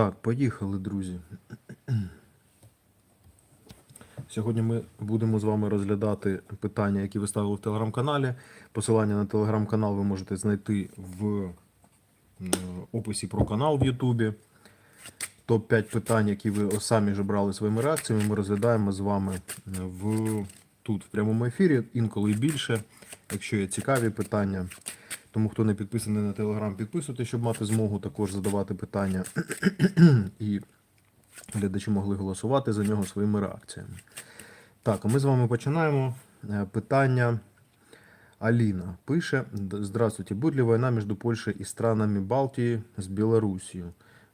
Так, поїхали, друзі. Сьогодні ми будемо з вами розглядати питання, які ви ставили в телеграм-каналі. Посилання на телеграм-канал ви можете знайти в е, описі про канал в Ютубі. Топ-5 питань, які ви самі ж брали своїми реакціями, ми розглядаємо з вами е, в, тут в прямому ефірі, інколи більше, якщо є цікаві питання. Тому хто не підписаний на телеграм, підписуйтесь, щоб мати змогу також задавати питання. І глядачі могли голосувати за нього своїми реакціями. Так, а ми з вами починаємо. Е, Питання Аліна пише: Здравствуйте, будет ли война между Польшей и странами Балтии с Белоруссией?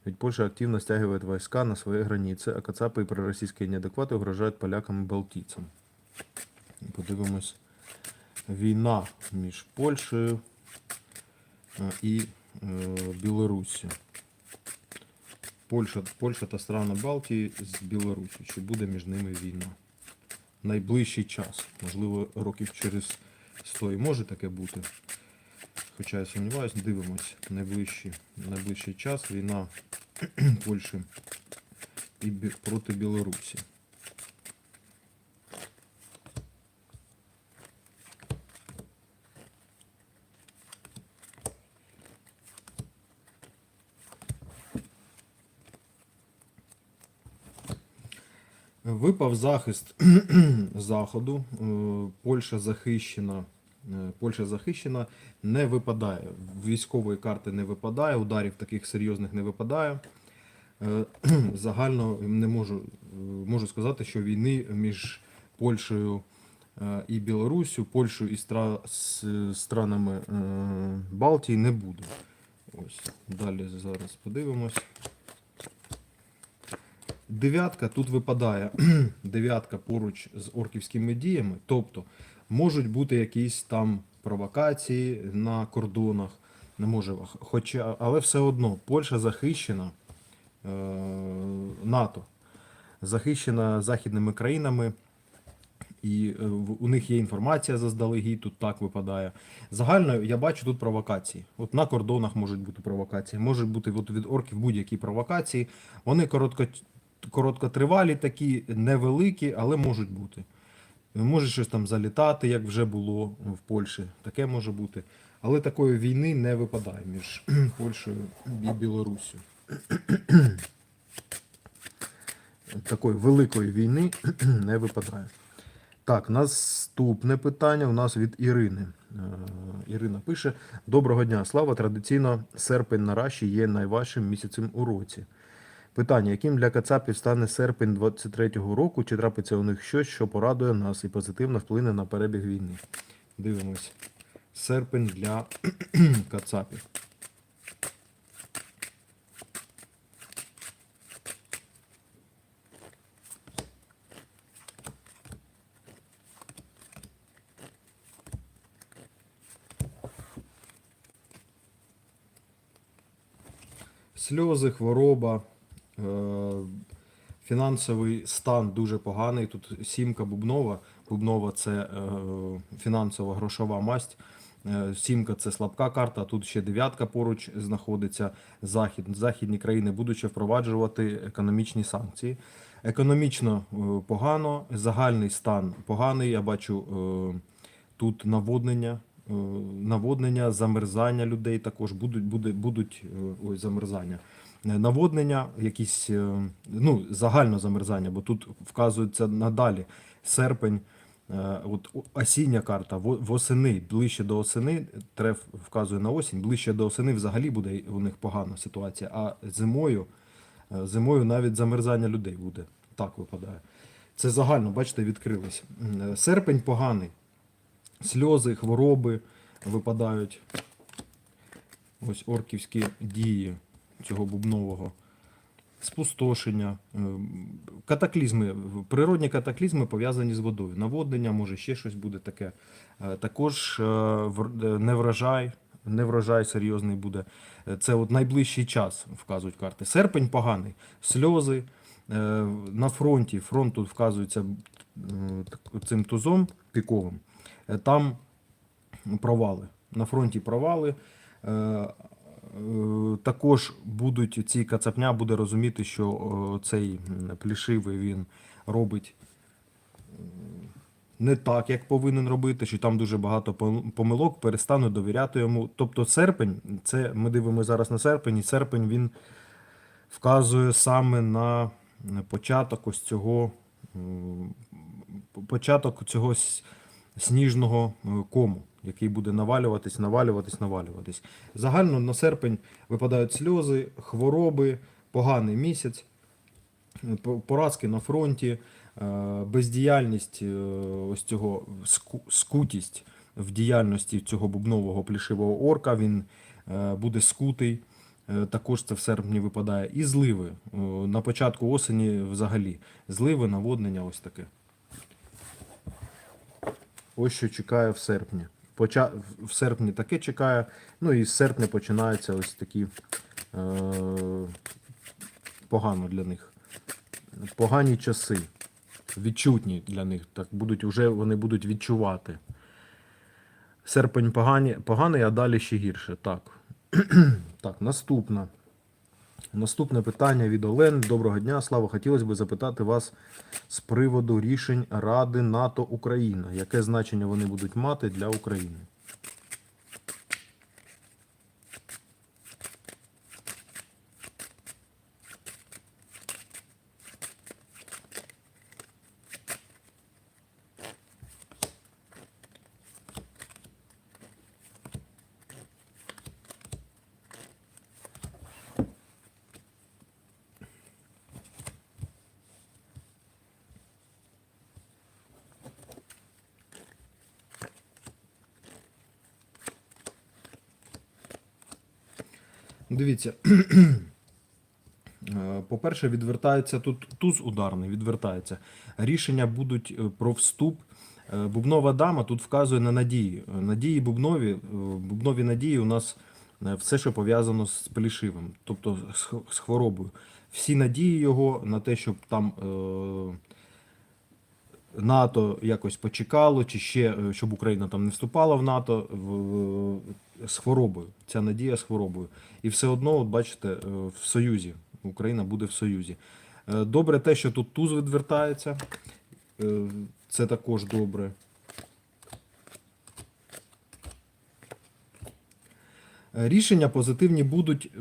Ведь Польша активно стягивает войска на свои границы, а кацапи і пророссийские неадеквати угрожають полякам і балтійцям. Подивимось. Війна між Польщею і е, Білоруссю. Польща, Польща та страни Балтії з Білорусі. Чи буде між ними війна? Найближчий час, можливо, років через 100 і може таке бути. Хоча я сумніваюся, дивимось. Найближчий, найближчий час війна Польщі і проти Білорусі. Випав захист заходу. Е, Польща захищена. е, Польща захищена, не випадає. Військової карти не випадає, ударів таких серйозних не випадає. Е, Загально не можу, можу сказати, що війни між Польщею і Білоруссю, Польщею і стра- з странами Балтії не буде. Ось далі зараз подивимось. Дев'ятка тут випадає. Дев'ятка поруч з орківськими діями. Тобто можуть бути якісь там провокації на кордонах. Не може, хоча, але все одно Польща захищена е, НАТО, захищена західними країнами. І е, у них є інформація заздалегідь, тут так випадає. Загально я бачу тут провокації. От на кордонах можуть бути провокації, можуть бути от від орків будь-які провокації. Вони коротко, короткотривалі, такі невеликі, але можуть бути. Може щось там залітати, як вже було в Польщі. Таке може бути. Але такої війни не випадає між Польщею і Білоруссю. Такої великої війни не випадає. Так, наступне питання у нас від Ірини. Е, Ірина пише: Доброго дня, слава! Традиційно серпень на Раші є найважчим місяцем у році. Питання: яким для Кацапів стане серпень 23-го року? Чи трапиться у них щось, що порадує нас і позитивно вплине на перебіг війни? Дивимось. Серпень для Кацапів. Сльози, хвороба, фінансовий стан дуже поганий. Тут сімка бубнова. Бубнова це е, фінансова грошова масть. Е, Сімка це слабка карта. Тут ще дев'ятка поруч знаходиться. Захід. Західні країни будуть впроваджувати економічні санкції. Економічно е, погано, загальний стан поганий. Я бачу е, тут наводнення. е, Наводнення, замерзання людей також будуть, буде, будуть е, ой, замерзання. Е, Наводнення, якісь е, ну, загально замерзання, бо тут вказується надалі серпень, е, от осіння карта, восени, ближче до осени, треф вказує на осінь, ближче до осени взагалі буде у них погана ситуація, а зимою, зимою навіть замерзання людей буде. Так випадає. Це загально, бачите, відкрились. Е, Серпень поганий. Сльози, хвороби випадають. Ось орківські дії цього бубнового. Спустошення, е, катаклізми, природні катаклізми пов'язані з водою. Наводнення, може ще щось буде таке. Е, Також е, вр- е, неврожай, неврожай серйозний буде. Це от найближчий час вказують карти. Серпень поганий, сльози. На фронті, фронт тут вказується цим тузом піковим. Там провали. На фронті провали. Е, також будуть ці кацапня буде розуміти, що е, цей плішивий він робить не так, як повинен робити, що там дуже багато помилок, перестануть довіряти йому. Тобто серпень, це ми дивимося зараз на серпень, і серпень він вказує саме на початок ось цього початок цього сніжного е, кому, який буде навалюватись, навалюватись, навалюватись. Загально на серпень випадають сльози, хвороби, поганий місяць, поразки на фронті, е, бездіяльність, е, ось цього скутість в діяльності цього бубнового плішивого орка. Він е, буде скутий. Також це в серпні випадає. І зливи. На початку осені взагалі. Зливи, наводнення, ось таке. Ось що чекає в серпні. Поча... В серпні таке чекає. Ну і з серпня починаються ось такі е... погано для них. Погані часи. Відчутні для них. Так будуть, вже вони будуть відчувати. Серпень погані, поганий, а далі ще гірше. Так. так, наступна. Наступне питання від Олен. Доброго дня. Слава, хотілося б запитати вас з приводу рішень Ради НАТО Україна. Яке значення вони будуть мати для України? Дивіться. Е, По-перше, відвертається тут туз ударний, відвертається. Рішення будуть е, про вступ. Е, Бубнова дама тут вказує на надії. Надії бубнові, бубнові надії у нас все, що пов'язано з плішивим, тобто з хворобою. Всі надії його на те, щоб там НАТО якось почекало, чи ще е, щоб Україна там не вступала в НАТО в, з хворобою. Ця надія з хворобою. І все одно, от бачите, е, в Союзі. Україна буде в Союзі. Е, Добре те, що тут туз відвертається. Це також добре. Рішення позитивні будуть, е,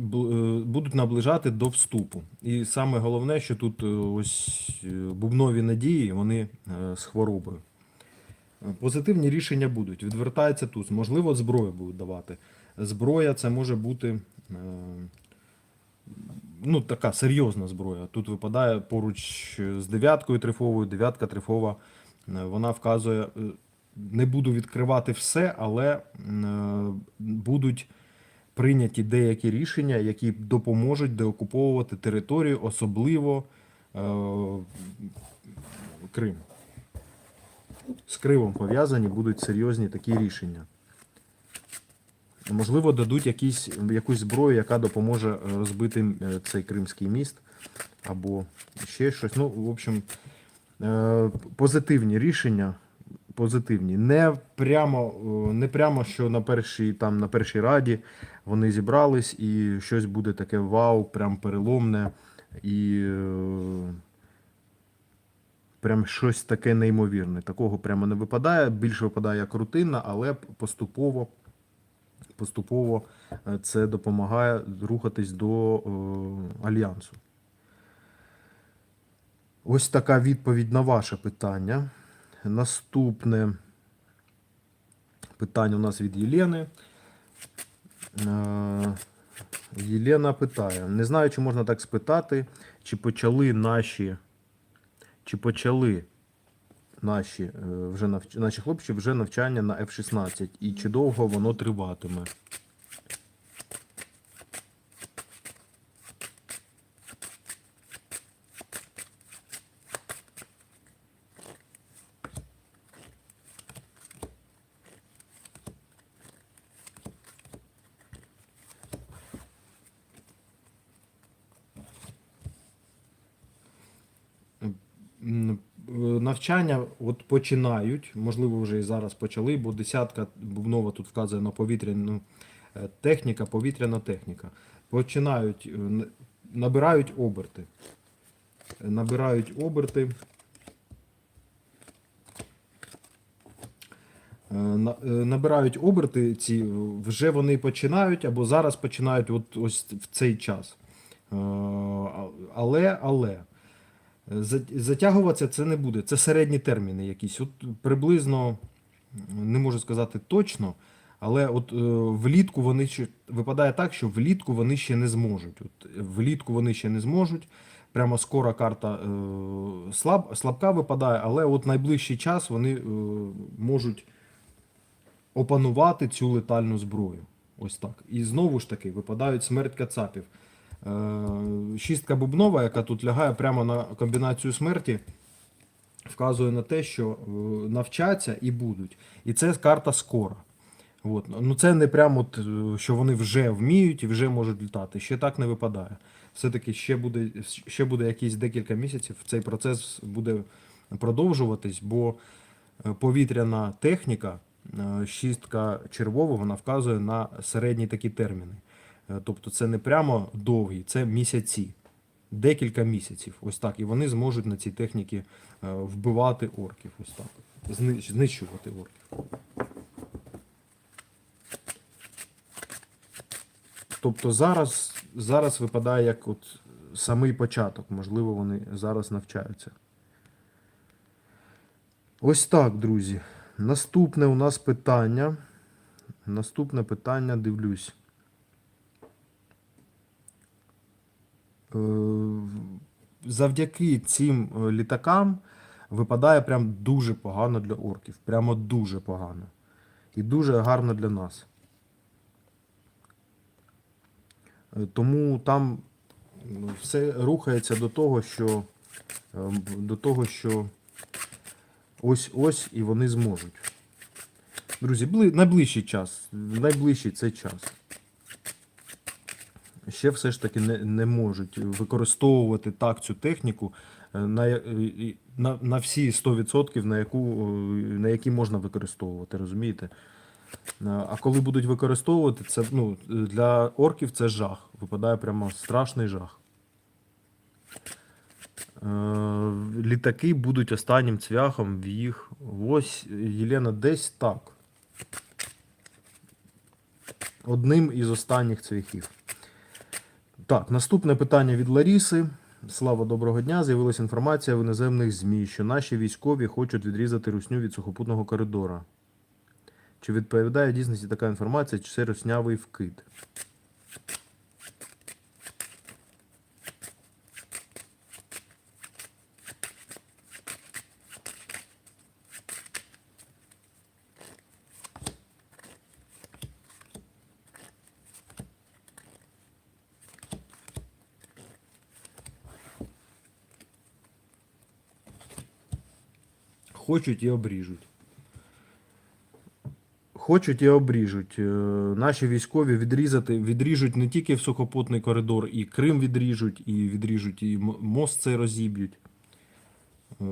будуть наближати до вступу. І саме головне, що тут е, ось е, бубнові надії, вони з хворобою. Позитивні рішення будуть. Відвертається тут. Можливо, зброю будуть давати. Зброя це може бути ну, така серйозна зброя. Тут випадає поруч з дев'яткою трифовою, дев'ятка трифова. Вона вказує, не буду відкривати все, але будуть прийняті деякі рішення, які допоможуть деокуповувати територію, особливо е, Крим. З Кримом пов'язані будуть серйозні такі рішення. Можливо, дадуть якісь, якусь зброю, яка допоможе е, розбити е, цей Кримський міст, або ще щось. Ну, в общем, е, позитивні рішення. Позитивні. Не прямо, е, не прямо, що на першій, там, на першій раді вони зібрались і щось буде таке вау, прям переломне. І е, прям щось таке неймовірне. Такого прямо не випадає. Більше випадає як рутинна, але поступово, поступово е, це допомагає рухатись до е, альянсу. Ось така відповідь на ваше питання. Наступне питання у нас від Єлени. Е, Єлена питає: не знаю, чи можна так спитати, чи почали наші, чи почали наші, е, вже наші хлопці вже навчання на F-16 і чи довго воно триватиме? Навчання от починають, можливо, вже і зараз почали, бо десятка бубнова тут вказує на повітряну Е, Техніка, повітряна техніка. Починають, е, набирають оберти. Е, Набирають оберти. Е, на- е, Набирають оберти ці, е, вже вони починають або зараз починають от ось в цей час. Е, Але, але е, затягуватися це не буде. Це середні терміни якісь. От приблизно не можу сказати точно, але от е, влітку вони ще випадає так, що влітку вони ще не зможуть. От влітку вони ще не зможуть. Прямо скоро карта е, слаб, слабка випадає, але от найближчий час вони е, можуть опанувати цю летальну зброю. Ось так. І знову ж таки випадають смерть кацапів. Е, Шістка бубнова, яка тут лягає прямо на комбінацію смерті, вказує на те, що е, навчаться і будуть. І це карта скора. От. Ну це не прямо, от, е, що вони вже вміють і вже можуть літати. Ще так не випадає. Все-таки ще буде, ще буде якісь декілька місяців. Цей процес буде продовжуватись, бо повітряна техніка, шістка червового, вона вказує на середні такі терміни. Е, Тобто це не прямо довгі, це місяці, декілька місяців. Ось так. І вони зможуть на цій техніці е, вбивати орків. Ось так. Знищувати орків. Тобто зараз, зараз випадає як от самий початок. Можливо, вони зараз навчаються. Ось так, друзі. Наступне у нас питання. Наступне питання дивлюсь. Завдяки цим е, літакам випадає прям дуже погано для орків. Прямо дуже погано. І дуже гарно для нас. Е, Тому там ну, все рухається до того, що е, до того, що ось ось і вони зможуть. Друзі, найближчий час. Найближчий цей час. Ще все ж таки не, не можуть використовувати так цю техніку е, на, е, на, на всі 100%, на, яку, е, на які можна використовувати, розумієте? А коли будуть використовувати, це ну, для орків це жах. Випадає прямо страшний жах. Літаки будуть останнім цвяхом в їх. Ось, Єлена, десь так. Одним із останніх цвяхів. Так, наступне питання від Ларіси. Слава доброго дня. З'явилася інформація в іноземних ЗМІ, що наші військові хочуть відрізати русню від сухопутного коридора. Чи відповідає дійсності така інформація, чи це руснявий вкид? Хочуть і обріжуть. Хочуть і обріжуть. Е, Наші військові відрізати, відріжуть не тільки в сухопутний коридор, і Крим відріжуть, і відріжуть, і мост цей розіб'ють. Е,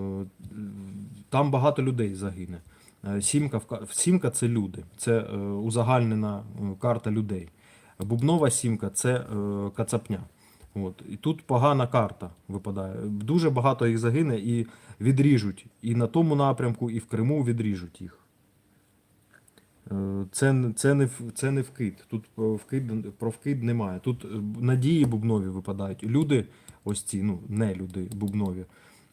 Там багато людей загине. Е, Сімка, сімка це люди, це узагальнена карта людей. Бубнова сімка це кацапня. От. І тут погана карта випадає. Дуже багато їх загине і відріжуть. І на тому напрямку, і в Криму відріжуть їх. Е, Це, це, не, це не вкид. Тут е, вкид, про вкид немає. Тут е, надії бубнові випадають. Люди, ось ці, ну, не люди бубнові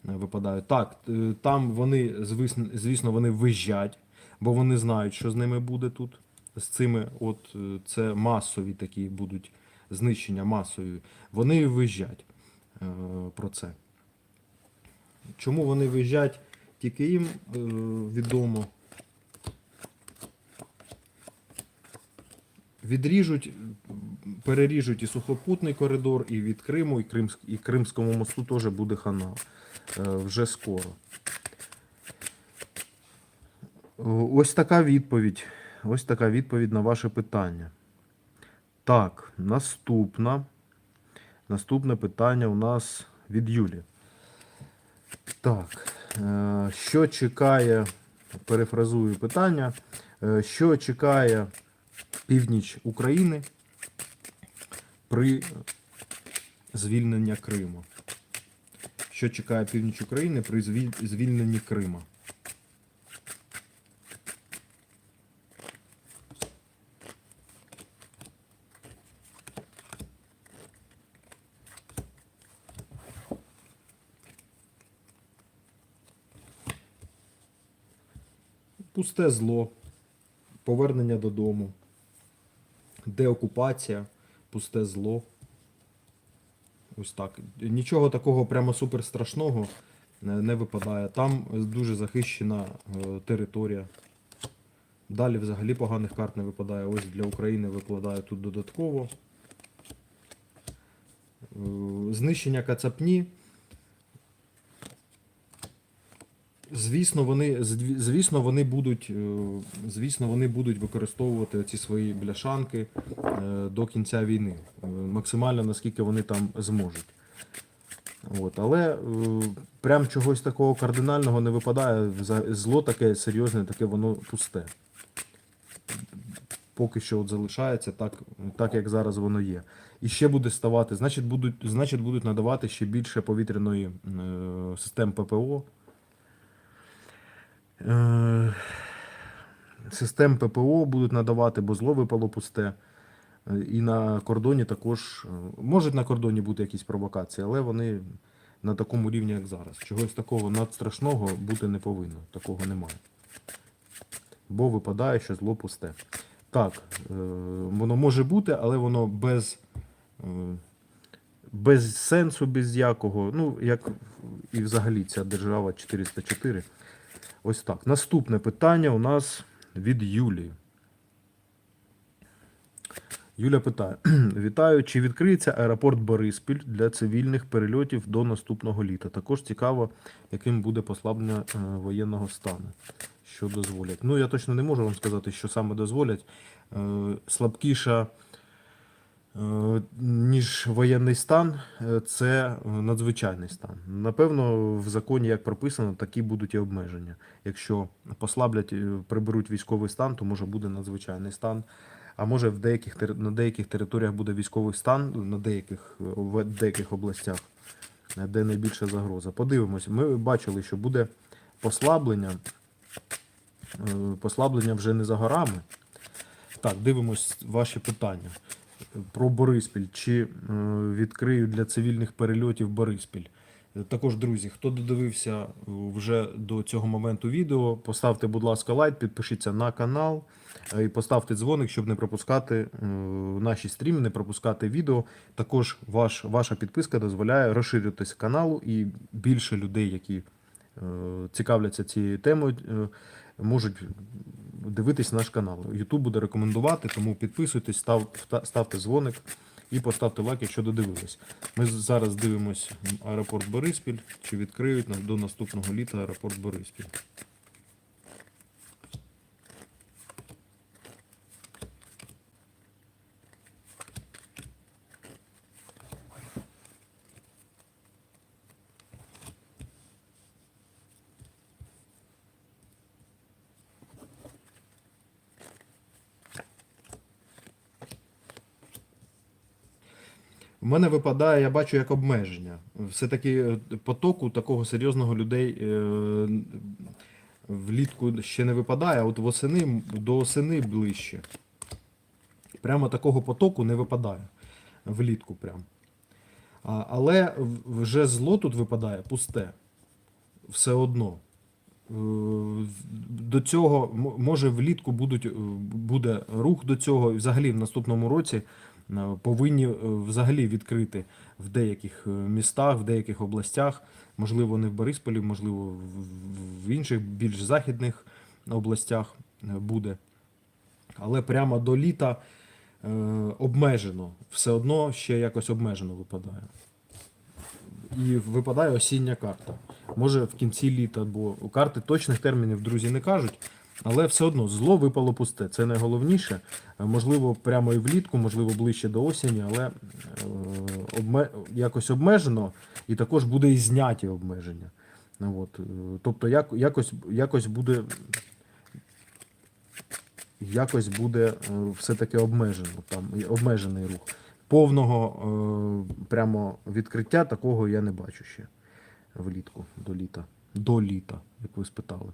випадають. Так, там вони, звісно, вони виїжджать, бо вони знають, що з ними буде тут. З цими, от це масові такі будуть знищення масові. Вони виїжджать е, про це. Чому вони виїжджать, тільки їм е, відомо. Відріжуть, переріжуть і сухопутний коридор, і від Криму, і, Кримськ, і Кримському мосту теж буде хана е, вже скоро. Ось така відповідь. Ось така відповідь на ваше питання. Так, наступна. Наступне питання у нас від Юлі. Так, е, що чекає, перефразую питання, е, що чекає північ України при звільненні Криму. Що чекає північ України при звільненні Крима? Пусте зло, повернення додому, деокупація, пусте зло. Ось так. Нічого такого прямо супер страшного не не випадає. Там дуже захищена е, територія. Далі взагалі поганих карт не випадає. Ось для України випадає тут додатково. Е, Знищення кацапні. Звісно, вони, звісно, вони будуть, е, звісно, вони будуть використовувати ці свої бляшанки е, до кінця війни. Е, Максимально наскільки вони там зможуть. От, але прям чогось такого кардинального не випадає. Зло таке серйозне, таке воно пусте. Поки що от залишається так, так, як зараз воно є. І ще буде ставати, значить, будуть, значить, будуть надавати ще більше повітряної е, систем ППО. Е, Систем ППО будуть надавати, бо зло випало пусте. Е, І на кордоні також е, можуть на кордоні бути якісь провокації, але вони на такому рівні, як зараз. Чогось такого надстрашного бути не повинно. Такого немає. Бо випадає, що зло пусте. Так, воно може бути, але воно без, без сенсу, без якого. Ну, як і взагалі ця держава 404. Ось так. Наступне питання у нас від Юлії. Юля питає: Вітаю, чи відкриється аеропорт Бориспіль для цивільних перельотів до наступного літа? Також цікаво, яким буде послаблення е, воєнного стану, що дозволять. Ну, я точно не можу вам сказати, що саме дозволять. Е, Слабкіша, ніж воєнний стан, е, це е, надзвичайний стан. Напевно, в законі, як прописано, такі будуть і обмеження. Якщо послаблять, е, приберуть військовий стан, то може буде надзвичайний стан. А може в деяких на деяких територіях буде військовий стан, на деяких е, в деяких областях, е, де найбільша загроза. Подивимось, ми бачили, що буде послаблення. Е, Послаблення вже не за горами. Так, дивимось ваші питання. Про Бориспіль. Чи е, відкриють для цивільних перельотів Бориспіль? Е, Також, друзі, хто додивився е, вже до цього моменту відео, поставте, будь ласка, лайк, підпишіться на канал і поставте дзвоник, щоб не пропускати наші стріми, не пропускати відео. Також ваш, ваша підписка дозволяє розширитися каналу і більше людей, які цікавляться цією темою, можуть дивитись наш канал. Ютуб буде рекомендувати, тому підписуйтесь, став, ставте дзвоник і поставте лайк, якщо додивились. Ми зараз дивимось аеропорт Бориспіль, чи відкриють до наступного літа аеропорт Бориспіль. У мене випадає, я бачу як обмеження. Все-таки е, потоку такого серйозного людей е, влітку ще не випадає, а от восени до осени ближче. Прямо такого потоку не випадає влітку прям. Але вже зло тут випадає пусте. Все одно. Е, До цього може влітку будуть, буде рух до цього, і взагалі в наступному році повинні е, взагалі відкрити в деяких е, містах, в деяких областях, можливо, не в Борисполі, можливо, в- інших більш західних областях е, буде. Але прямо до літа е, обмежено, все одно ще якось обмежено випадає. І випадає осіння карта. Може в кінці літа, бо карти точних термінів, друзі, не кажуть. Але все одно зло випало пусте. Це найголовніше. Е, Можливо, прямо і влітку, можливо, ближче до осені, але е, обме... якось обмежено, і також буде і зняті обмеження. Ну, От. е, Тобто, як, якось, якось буде якось буде все-таки обмежено, там, обмежений рух. Повного прямо відкриття такого я не бачу ще влітку до літа. До літа, як ви спитали.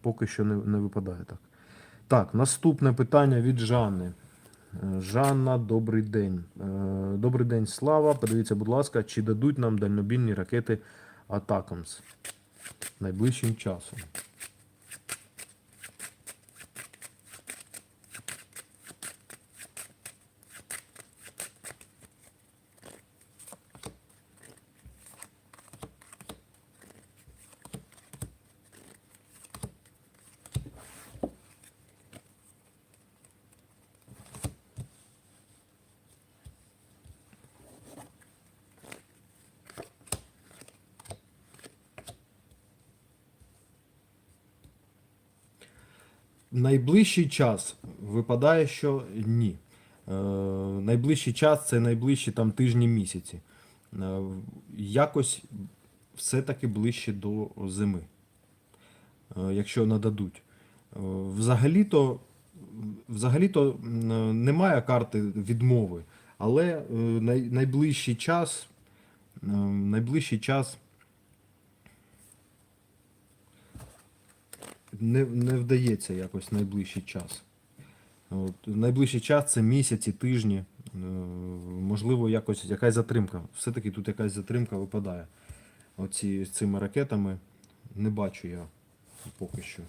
Поки що не, не випадає так. Так, наступне питання від Жанни. Е, Жанна, добрий день. Е, Добрий день, Слава. Подивіться, будь ласка, чи дадуть нам дальнобільні ракети Атакамс найближчим часом. Найближчий час випадає, що ні. Е, найближчий час це найближчі там тижні місяці. Е, якось все-таки ближче до зими, е, якщо нададуть. Е, взагалі-то, взагалі-то м, немає карти відмови, але е, най, найближчий час, е, найближчий час не, не вдається якось найближчий час. От, найближчий час це місяці, тижні. Е, Можливо, якось якась затримка. Все-таки тут якась затримка випадає. Оці цими ракетами не бачу я поки що.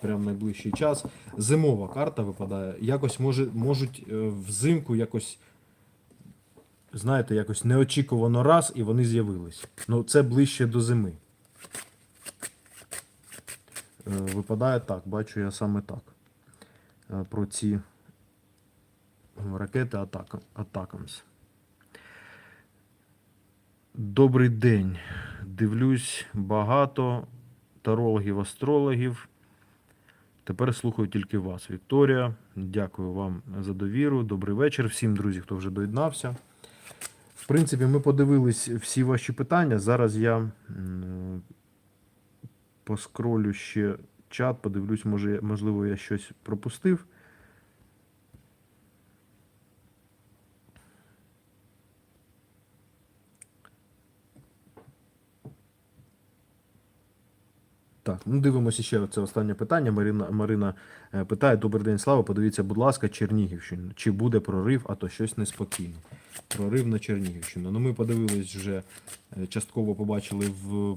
Прям найближчий час. Зимова карта випадає. Якось може, можуть е, взимку якось, знаєте, якось неочікувано раз і вони з'явились. Ну, це ближче до зими. Е, Випадає так, бачу я саме так. Е, Про ці ракети Атакамс. Добрий день. Дивлюсь багато тарологів, астрологів. Тепер слухаю тільки вас, Вікторія. Дякую вам за довіру. Добрий вечір всім, друзі, хто вже доєднався. В принципі, ми подивились всі ваші питання. Зараз я поскролю ще чат, подивлюсь, може, можливо, я щось пропустив. Так, ну дивимося ще це останнє питання. Марина, Марина е, питає: Добрий день, Слава. Подивіться, будь ласка, Чернігівщину. Чи буде прорив, а то щось неспокійно. Прорив на Чернігівщину. Ну, ми подивились вже, е, частково побачили в, е,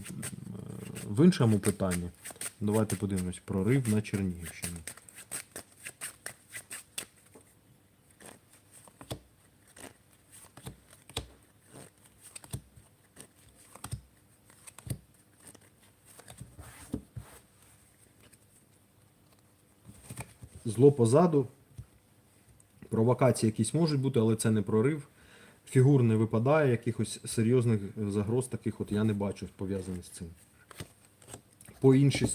в іншому питанні. Давайте подивимось. Прорив на Чернігівщину. Зло позаду. Провокації якісь можуть бути, але це не прорив. Фігур не випадає, якихось серйозних загроз таких от я не бачу пов'язаних з цим. По інші,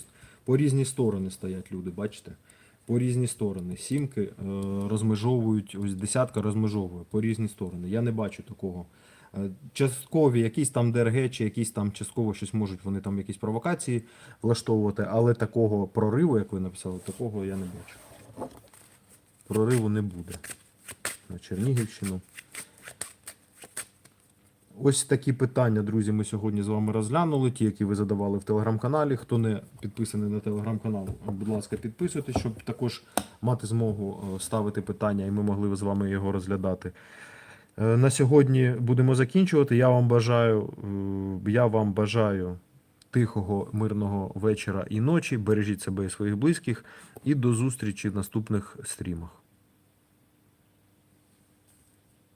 по різні сторони стоять люди, бачите? По різні сторони. Сімки е, розмежовують, ось десятка розмежовує по різні сторони. Я не бачу такого. Е, Часткові, якісь там ДРГ чи якісь там частково щось можуть вони там якісь провокації влаштовувати, але такого прориву, як ви написали, такого я не бачу. Прориву не буде на Чернігівщину. Ось такі питання, друзі, ми сьогодні з вами розглянули. Ті, які ви задавали в телеграм-каналі. Хто не підписаний на телеграм-канал, будь ласка, підписуйтесь, щоб також мати змогу е, ставити питання, і ми могли з вами його розглядати. Е, На сьогодні будемо закінчувати. Я вам бажаю, е, я вам бажаю тихого, мирного вечора і ночі. Бережіть себе і своїх близьких. І до зустрічі в наступних стрімах.